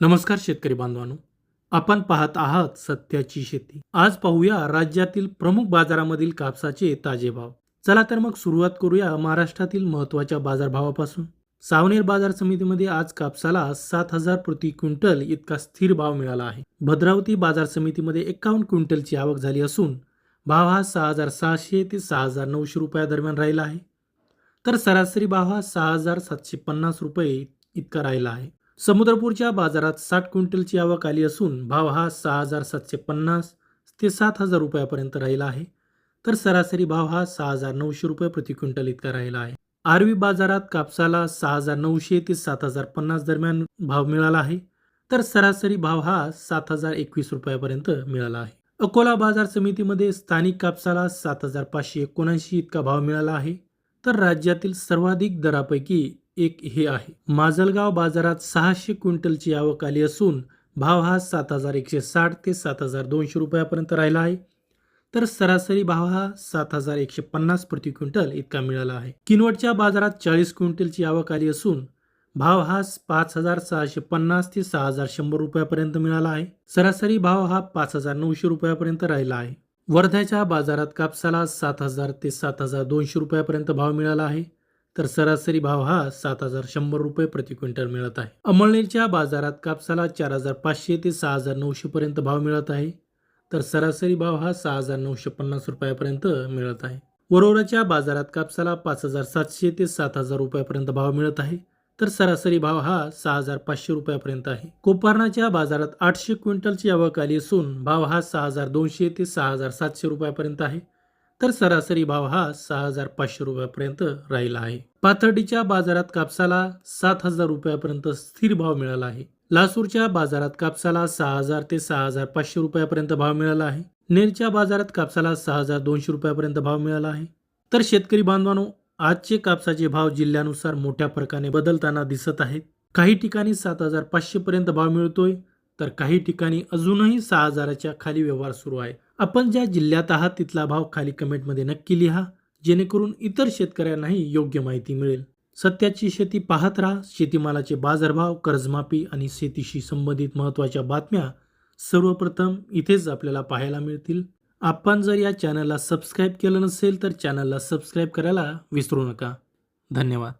नमस्कार शेतकरी बांधवांनो. आपण पाहत आहात सत्याची शेती. आज पाहूया राज्यातील प्रमुख बाजारामधील कापसाचे ताजे भाव. चला तर मग सुरुवात करूया महाराष्ट्रातील महत्त्वाच्या बाजारभावापासून. सावनेर बाजार समितीमध्ये आज कापसाला सात हजार प्रति क्विंटल इतका स्थिर भाव मिळाला आहे. भद्रावती बाजार समितीमध्ये एकावन्न क्विंटलची आवक झाली असून भाव हा सहा हजार सहाशे ते सहा हजार नऊशे रुपया राहिला आहे. तर सरासरी भाव हा सहा हजार सातशे पन्नास रुपये इतका राहिला आहे. समुद्रपूरच्या बाजारात साठ क्विंटलची आवक आली असून भाव हा सहा हजार सातशे पन्नास ते सात हजार रुपयापर्यंत राहिला आहे. तर सरासरी भाव हा सहा हजार नऊशे रुपये प्रति क्विंटल इतका राहिला आहे. आरवी बाजारात कापसाला सहा हजार नऊशे ते सात हजार पन्नास दरम्यान भाव मिळाला आहे. तर सरासरी भाव हा सात हजार एकवीस रुपयापर्यंत मिळाला आहे. अकोला बाजार समितीमध्ये स्थानिक कापसाला सात हजार पाचशे एकोणऐंशी इतका भाव मिळाला आहे. तर राज्यातील सर्वाधिक दरापैकी एक हे आहे. माजलगाव बाजारात सहाशे क्विंटलची आवक आली असून भाव हा सात हजार एकशे साठ ते सात हजार दोनशे रुपयापर्यंत राहिला आहे. तर सरासरी भाव हा सात हजार एकशे पन्नास प्रति क्विंटल इतका मिळाला आहे. किनवटच्या बाजारात चाळीस क्विंटलची आवक आली असून भाव हा पाच हजार सहाशे पन्नास ते सहा हजार शंभर रुपयापर्यंत मिळाला आहे. सरासरी भाव हा पाच हजार नऊशे रुपयापर्यंत राहिला आहे. वर्ध्याच्या बाजारात कापसाला सात हजार ते सात हजार दोनशे रुपयापर्यंत भाव मिळाला आहे. तर सरासरी भाव हा सात हजार शंभर रुपये प्रति क्विंटल मिळत आहे. अमळनेरच्या बाजारात कापसाला चार हजार पाचशे ते सहा हजार नऊशे पर्यंत भाव मिळत आहे. तर सरासरी भाव हा सहा हजार नऊशे पन्नास रुपयापर्यंत मिळत आहे. वरोराच्या बाजारात कापसाला पाच हजार सातशे ते सात हजार रुपयापर्यंत भाव मिळत आहे. तर सरासरी भाव हा सहा हजार पाचशे रुपयापर्यंत आहे. कोपारणाच्या बाजारात आठशे क्विंटलची आवक आली असून भाव हा सहा हजार दोनशे ते सहा हजार सातशे रुपयापर्यंत आहे. तर सरासरी भाव हा सहा हजार पाचशे रुपयापर्यंत राहिला आहे. पाथर्डीच्या बाजारात कापसाला सात हजार रुपयापर्यंत स्थिर भाव मिळाला आहे. लासूरच्या बाजारात कापसाला सहा हजार ते सहा हजार पाचशे रुपयापर्यंत भाव मिळाला आहे. नेरच्या बाजारात कापसाला सहा हजार दोनशे रुपयापर्यंत भाव मिळाला आहे. तर शेतकरी बांधवांनो आजचे कापसाचे भाव जिल्ह्यानुसार मोठ्या फरकाने बदलताना दिसत आहेत. काही ठिकाणी सात हजार पाचशे पर्यंत भाव मिळतोय तर काही ठिकाणी अजूनही सहा हजाराच्या खाली व्यवहार सुरू आहे. आपण ज्या जिल्ह्यात आहात तिथला भाव खाली कमेंटमध्ये नक्की लिहा जेणेकरून इतर शेतकऱ्यांनाही योग्य माहिती मिळेल. सत्याची शेती पाहत राहा शेतीमालाचे बाजारभाव कर्जमाफी आणि शेतीशी संबंधित महत्त्वाच्या बातम्या सर्वप्रथम इथेच आपल्याला पाहायला मिळतील. आपण जर या चॅनलला सबस्क्राईब केलं नसेल तर चॅनलला सबस्क्राईब करायला विसरू नका. धन्यवाद.